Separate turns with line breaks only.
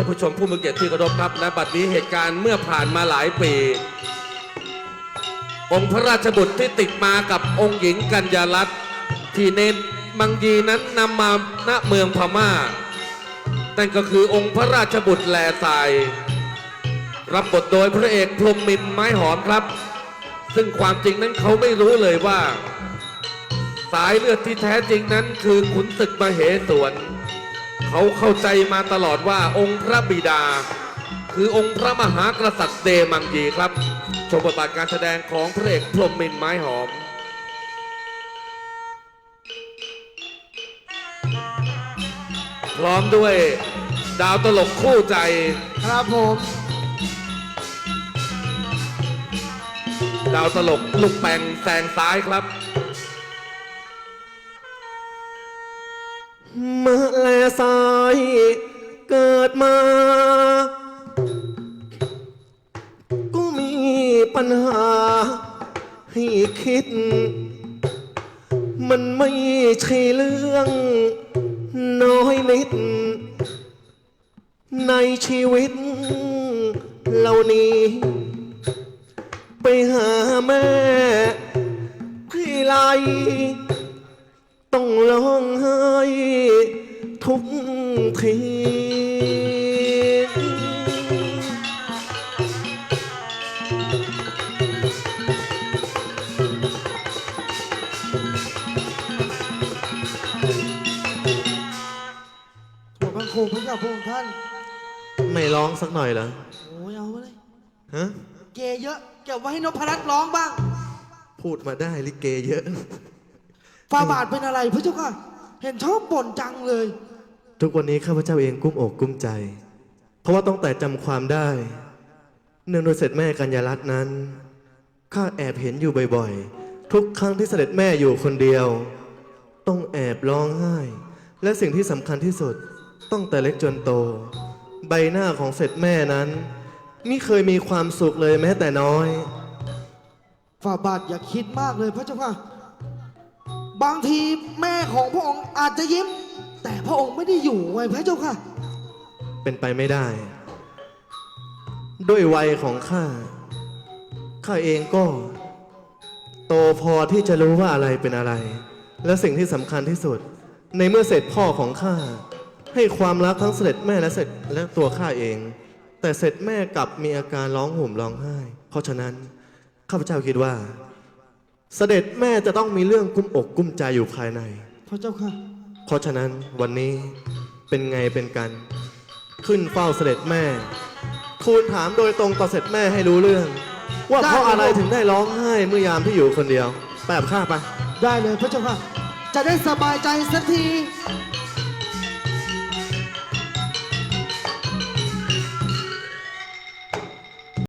ท่านผู้ชมผู้มีเกียรติที่เคารพครับและบัดนี้เหตุการณ์เมื่อผ่านมาหลายปี องค์พระราชบุตรที่ติดมากับองค์หญิงกัญญาลัตน์ที่เนนมังยีนั้นนำมาณเมืองพม่า นั่นก็คือองค์พระราชบุตรแลทราย รับบทโดยพระเอกพรหมมินไม้หอมครับ ซึ่งความจริงนั้นเขาไม่รู้เลยว่า สายเลือดที่แท้จริงนั้นคือขุนศึกมเหสวน เขาเข้าใจมาตลอดว่าองค์พระบิดา คือองค์พระมหากษัตริย์เดมังยีครับ ชมบทบาทการแสดงของพระเอกพรหมมินทร์ไม้หอมพร้อมด้วยดาวตลกคู่ใจ
ครับผม
ดาวตลกลูกแปงแซงซ้ายครับ
เมื่อแลสา ยเกิดมา ก็มีปัญหาให้คิด มันไม่ใช่เรื่องน้อยนิด ในชีวิตเหล่านี้ ไปหาแม่ที่ไรต้องร้องไห้ทุก ที
หัวพระครูพระเจ้าพระองค์ท่าน
ไม่ร้องสักหน่อยเหรอ
โอ้ยเอามาเลย
ฮะ
เกเยอะ เก็บไว้ให้นพรัตน์ร้องบ้าง
พูดมาได้ลิเกเยอะ
ฟาบาทเป็นอะไรพระเจ้าค่ะ เห็นชอบบ่นจังเลย
ทุกวันนี้ข้าพเจ้าเองกุ้มอกกุ้มใจ เพราะว่าต้องแต่จำความได้ เนื่องโดยเสด็จแม่กัญญารัตน์นั้นข้าแอบเห็นอยู่บ่อยๆ ทุกครั้งที่เสด็จแม่อยู่คนเดียว ต้องแอบร้องไห้ และสิ่งที่สำคัญที่สุดต้องแต่เล็กจนโต ใบหน้าของเสด็จแม่นั้นไม่เคยมีความสุขเลยแม้แต่น้อย
ฟาบาทอย่าคิดมากเลยพระเจ้าค่ะ บางทีแม่ของพระองค์อาจจะยิ้ม แต่พระองค์ไม่ได้อยู่ไงพระเจ้าค่ะ
เป็นไปไม่ได้ ด้วยวัยของข้า ข้าเองก็ โตพอที่จะรู้ว่าอะไรเป็นอะไร และสิ่งที่สำคัญที่สุด ในเมื่อเสร็จพ่อของข้า ให้ความรักทั้งเสด็จแม่และเสร็จและตัวข้าเอง แต่เสร็จแม่กลับมีอาการร้องห่มร้องไห้ เพราะฉะนั้นข้าพเจ้าคิดว่า เสด็จแม่จะต้องมีเรื่องกุ้มอกกุ้มใจอยู่ภายใน
พระเจ้าค่ะ
เพราะฉะนั้นวันนี้เป็นไงเป็นกัน ขึ้นเฝ้าเสด็จแม่ ทูลถามโดยตรงต่อเสด็จแม่ให้รู้เรื่อง ว่าเพราะอะไรถึงได้ร้องไห้เมื่อยามที่อยู่คนเดียว แปบข้าไป
ได้เลยพระเจ้าค่ะ จะได้สบายใจสักที